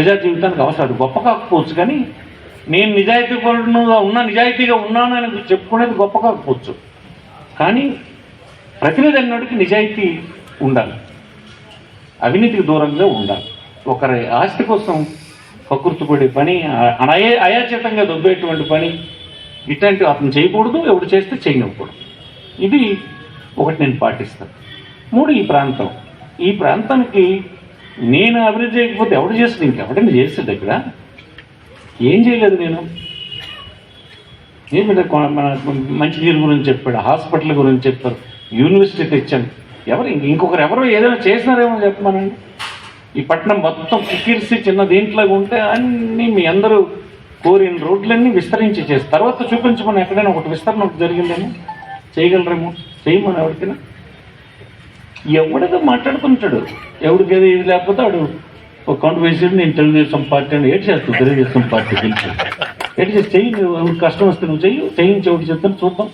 ప్రజా జీవితానికి అవసరం గొప్ప కాకపోవచ్చు కానీ నేను నిజాయితీ పరుడుగా ఉన్నా నిజాయితీగా ఉన్నాను అని చెప్పుకునేది గొప్ప కాకపోవచ్చు. కానీ ప్రతినిధి అన్నటికి నిజాయితీ ఉండాలి. అవినీతికి దూరంగా ఉండాలి. ఒకరి ఆస్తి కోసం కకృతిపడే పని అనయే అయాచితంగా దొబ్బేటువంటి పని ఇట్లాంటివి అతను చేయకూడదు ఎవడు చేస్తే చేయనివ్వకూడదు. ఇది ఒకటి నేను పాటిస్తాను. మూడు ఈ ప్రాంతం. ఈ ప్రాంతానికి నేను అభివృద్ధి చేయకపోతే ఎవడు చేస్తుంది ఇంకెవడని చేస్తుంది ఇక్కడ? ఏం చేయలేదు నేను. ఏమి మన మంచినీరు గురించి చెప్పాడు హాస్పిటల్ గురించి చెప్పారు యూనివర్సిటీ తెచ్చాను. ఎవరు ఇంకొకరు ఎవరో ఏదైనా చేసినారేమో చెప్పమనండి. ఈ పట్టణం మొత్తం కిక్కిరిసి చిన్న దీంట్లో ఉంటే అన్నీ మీ అందరూ కోరిన రోడ్లన్నీ విస్తరించి చేసి తర్వాత చూపించమని ఎక్కడైనా ఒకటి విస్తరణ ఒకటి జరిగిందని చేయగలరేమో? చేయమని ఎవరికైనా? ఎవడేదో మాట్లాడుతుంటాడు ఎవడికి ఏదో ఇది లేకపోతే వాడు ఒక కౌంట్ వేసి నేను తెలుగుదేశం పార్టీ అని ఏడు చేస్తాను తెలుగుదేశం పార్టీ గెలిచి ఏడు చేసి చెయ్యి నువ్వు ఎవరికి కష్టం వస్తే నువ్వు చెయ్యి చేయించి ఎవడు చెప్తాను చూద్దాం.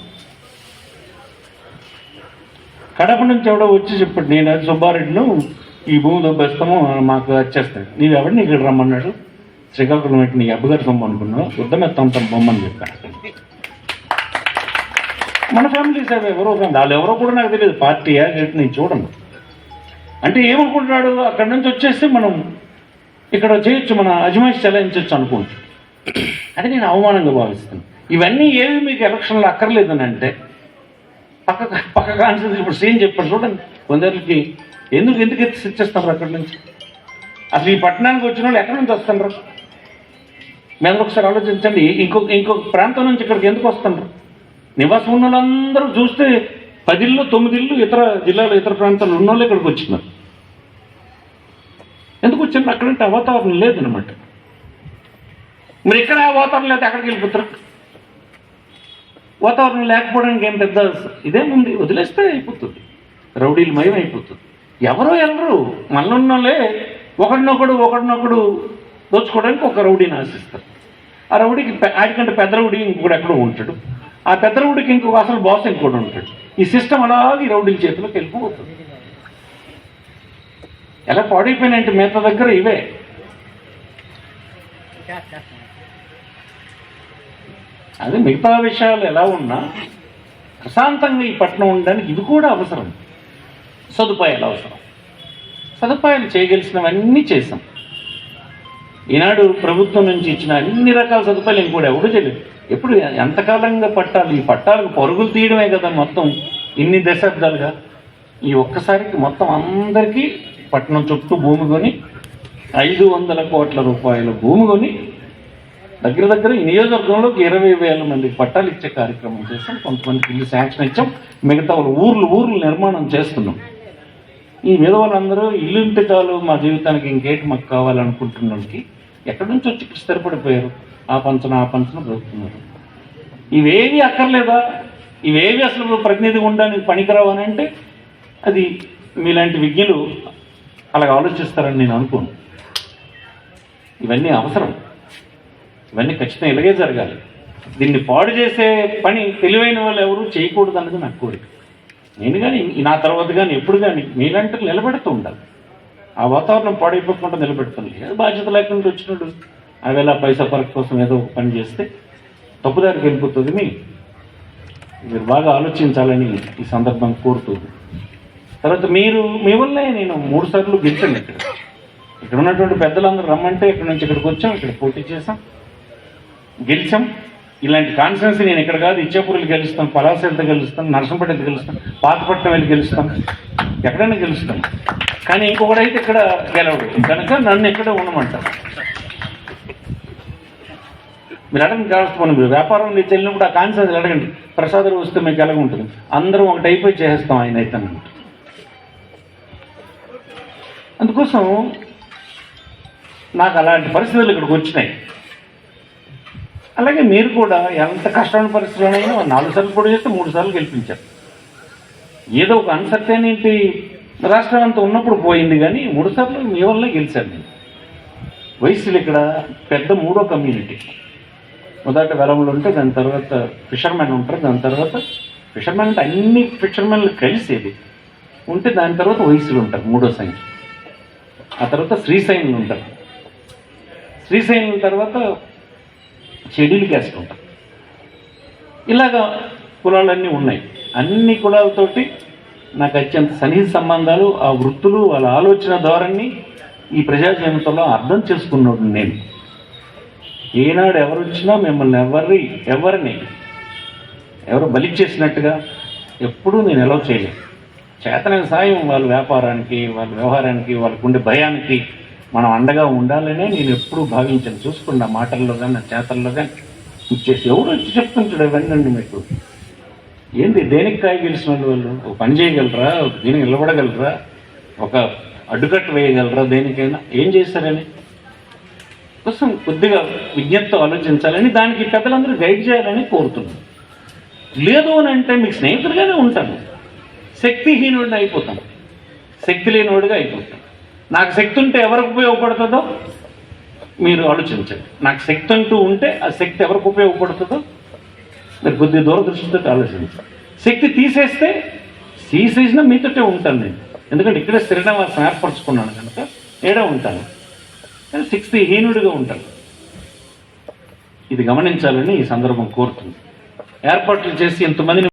కడప నుంచి ఎవడో వచ్చి చెప్పాడు నేను అది సుబ్బారెడ్డిను ఈ భూమిలో దొబ్బేస్తాము మాకు వచ్చేస్తాను నీవు ఎవడిని ఇక్కడ రమ్మన్నాడు? శ్రీకాకుళం నీ అబ్బగారి సొమ్ము అనుకున్నావు? ఉద్దమెత్తం తమ బొమ్మని చెప్పాడు. మన ఫ్యామిలీ సార్ ఎవరో వాళ్ళు ఎవరో కూడా నాకు తెలియదు పార్టీయా నేను చూడండి అంటే ఏమనుకుంటున్నాడు? అక్కడి నుంచి వచ్చేస్తే మనం ఇక్కడ చేయొచ్చు మన అజమాయిషి చెలాయించవచ్చు అనుకుంటు అది నేను అవమానంగా భావిస్తాను. ఇవన్నీ ఏవి మీకు ఎలక్షన్లో అక్కర్లేదని అంటే పక్క పక్క కాన్సెన్స్ ఇప్పుడు సీన్ చెప్పాడు చూడండి కొందరికి ఎందుకు ఎందుకు ఎత్తి ఇచ్చేస్తారు అక్కడి నుంచి? అసలు ఈ పట్టణానికి వచ్చిన వాళ్ళు ఎక్కడి నుంచి వస్తున్నారు? మీరు ఒకసారి ఆలోచించండి ఇంకొక ఇంకొక ప్రాంతం నుంచి ఇక్కడికి ఎందుకు వస్తున్నారు? నివాసం ఉన్న వాళ్ళందరూ చూస్తే పదిళ్ళు తొమ్మిదిళ్ళు ఇతర జిల్లాలో ఇతర ప్రాంతాలు ఉన్న వాళ్ళు ఇక్కడికి వచ్చినారు. ఎందుకు వచ్చింది అక్కడంటే ఆ వాతావరణం లేదనమాట మరి ఇక్కడ ఆ వాతావరణం లేదు అక్కడికి వెళ్ళిపోతారు? వాతావరణం లేకపోవడానికి ఏం పెద్ద ఇదేముంది వదిలేస్తే అయిపోతుంది. రౌడీలు మయం అయిపోతుంది. ఎవరో వెళ్ళరు మనలున్నోళ్ళే ఒకడినొకడు ఒకడినొకడు దోచుకోవడానికి ఒక రౌడీని ఆశిస్తారు. ఆ రౌడీకి ఆడికంటే పెద్ద రౌడీ ఇంకొకడు ఎక్కడో ఉంటాడు. ఆ పెద్ద ఇంకొక అసలు బాస్ ఇంకోటి ఉంటాడు ఈ సిస్టమ్ అలాగే ఈ రౌడీల చేతిలోకి వెళ్ళిపోతుంది ఎలా పాడైపోయినాయంటే మిగతా దగ్గర ఇవే. అదే మిగతా విషయాలు ఎలా ఉన్నా ప్రశాంతంగా ఈ పట్టణం ఉండడానికి ఇవి కూడా అవసరం. సదుపాయాలు అవసరం. సదుపాయాలు చేయగలిసినవన్నీ చేసాం ఈనాడు ప్రభుత్వం నుంచి ఇచ్చిన అన్ని రకాల సదుపాయాలు ఇంకోటి ఎవడూ చేయలేదు. ఎప్పుడు ఎంతకాలంగా పట్టాలు? ఈ పట్టాలకు పరుగులు తీయడమే కదా మొత్తం ఇన్ని దశాబ్దాలుగా. ఈ ఒక్కసారికి మొత్తం అందరికీ పట్టణం చుట్టూ భూమి కొని ఐదు వందల కోట్ల రూపాయల భూమి కొని దగ్గర దగ్గర ఈ నియోజకవర్గంలోకి ఇరవై వేల మంది పట్టాలు ఇచ్చే కార్యక్రమం చేస్తాం. కొంతమందికి ఇల్లు శాంక్షన్ ఇచ్చాం. మిగతా వాళ్ళు ఊర్లు ఊర్లు నిర్మాణం చేస్తున్నాం. ఈ విధవలందరూ వాళ్ళందరూ ఇల్లు చాలు మా జీవితానికి ఇంకేటి మాకు కావాలనుకుంటున్నకి ఎక్కడి నుంచి వచ్చి స్థిరపడిపోయారు ఆ పంచన ఆ పంచన బ్రతుకుతున్నారు. ఇవేవి అక్కర్లేదా? ఇవేవి అసలు ప్రతినిధి ఉండడానికి పనికిరావు అని అంటే అది మీలాంటి విజ్ఞులు అలాగ ఆలోచిస్తారని నేను అనుకోను. ఇవన్నీ అవసరం. ఇవన్నీ ఖచ్చితంగా ఇలాగే జరగాలి. దీన్ని పాడు చేసే పని తెలివైన వాళ్ళు ఎవరు చేయకూడదు అన్నది నా కోరిక. నేను కానీ నా తర్వాత కానీ ఎప్పుడు కానీ మీలాంటి నిలబెడుతూ ఉండాలి. ఆ వాతావరణం పాడైపోకుండా నిలబెడుతుంది ఏదో బాధ్యత లేకుండా వచ్చినట్టు. అవేలా పైసా పరక్ కోసం ఏదో ఒక పని చేస్తే తప్పుదారికి వెళ్ళిపోతుంది మీరు బాగా ఆలోచించాలని ఈ సందర్భం కోరుతుంది. తర్వాత మీరు మీ వల్లే నేను మూడు సార్లు గెలిచాను ఇక్కడ. ఇక్కడ ఉన్నటువంటి పెద్దలందరూ రమ్మంటే ఇక్కడ నుంచి ఇక్కడికి వచ్చాం ఇక్కడ పోటీ చేసాం గెలిచాం. ఇలాంటి కాన్ఫరెన్స్ నేను ఇక్కడ కాదు ఇచ్చాపురులు గెలుస్తాం పలాస ఎంత గెలుస్తాం నరసంపేట ఎంత గెలుస్తాం పాతపట్నం వెళ్ళి గెలుస్తాం ఎక్కడైనా గెలుస్తాను కానీ ఇంకొకడైతే ఇక్కడ గెలవడు. కనుక నన్ను ఇక్కడ ఉండమంటారు. మీరు అడగండి కావచ్చు మనం. మీరు వ్యాపారం నుంచి వెళ్ళినప్పుడు ఆ కాన్సెన్స్ అడగండి. ప్రసాదం వస్తే మీకు ఎలాగ ఉంటుంది? అందరం ఒకటి అయిపోయి చేసేస్తాం ఆయన అయితే అన్నమాట. అందుకోసం నాకు అలాంటి పరిస్థితులు ఇక్కడికి వచ్చినాయి. అలాగే మీరు కూడా ఎంత కష్టమైన పరిస్థితుల్లోనైనా నాలుగు సార్లు పొడి చేస్తే మూడు సార్లు గెలిపించారు. ఏదో ఒక అన్సర్టైనిటీ రాష్ట్రం అంతా ఉన్నప్పుడు పోయింది కానీ మూడు సార్లు మీ వల్లే గెలిచాను నేను వయసులు ఇక్కడ పెద్ద మూడో కమ్యూనిటీ మొదట వెలములు ఉంటే దాని తర్వాత ఫిషర్మెన్ ఉంటారు దాని తర్వాత ఫిషర్మెన్ అంటే అన్ని ఫిషర్మెన్లు కలిసేది. ఉంటే దాని తర్వాత వయసులు ఉంటారు మూడో సంఖ్య. ఆ తర్వాత శ్రీశైనులు ఉంటారు. శ్రీశైలం తర్వాత షెడ్యూల్ క్యాస్ట్ ఉంటాం ఇలాగా కులాలన్నీ ఉన్నాయి. అన్ని కులాలతోటి నాకు అత్యంత సన్నిహిత సంబంధాలు ఆ వృత్తులు వాళ్ళ ఆలోచన ధోరణి ఈ ప్రజాజీవితంలో అర్థం చేసుకున్నాడు నేను. ఏనాడు ఎవరు వచ్చినా మిమ్మల్ని ఎవరి ఎవరిని ఎవరు బలి చేసినట్టుగా ఎప్పుడూ నేను ఎలా చేయలేదు. చేతనైన సాయం వాళ్ళ వ్యాపారానికి వాళ్ళ వ్యవహారానికి వాళ్ళకు ఉండే భయానికి మనం అండగా ఉండాలనే నేను ఎప్పుడూ భావించాను. చూసుకున్న మాటల్లో కానీ నా చేతల్లో కానీ ఇచ్చేసి ఎవరు వచ్చి చెప్తుంటాడు ఇవన్నీ మీకు. ఏంది దేనికి కాయ గెలిచిన వాళ్ళు? ఒక పని చేయగలరా? ఒక దీనికి నిలబడగలరా? ఒక అడ్డుకట్టు వేయగలరా దేనికైనా? ఏం చేస్తారని కోసం కొద్దిగా విజ్ఞప్తితో ఆలోచించాలని దానికి పెద్దలందరూ గైడ్ చేయాలని కోరుతున్నాను. లేదు అని అంటే మీకు స్నేహితుడిగానే ఉంటాను. శక్తిహీనుడిని అయిపోతాను. శక్తి లేనివాడిగా అయిపోతాను. నాకు శక్తి ఉంటే ఎవరికి ఉపయోగపడుతుందో మీరు ఆలోచించండి. నాకు శక్తి అంటూ ఉంటే ఆ శక్తి ఎవరికి ఉపయోగపడుతుందో మీరు కొద్ది దూరదృష్టితో ఆలోచించాలి శక్తి తీసేస్తే తీసేసినా మీతోటే ఉంటాను నేను. ఎందుకంటే ఇక్కడే స్థిరనివాసం ఏర్పరచుకున్నాను కనుక ఏడే ఉంటాను. కానీ శక్తి హీనుడిగా ఉంటాను. ఇది గమనించాలని ఈ సందర్భం కోరుతుంది. ఏర్పాట్లు చేసి ఇంతమందిని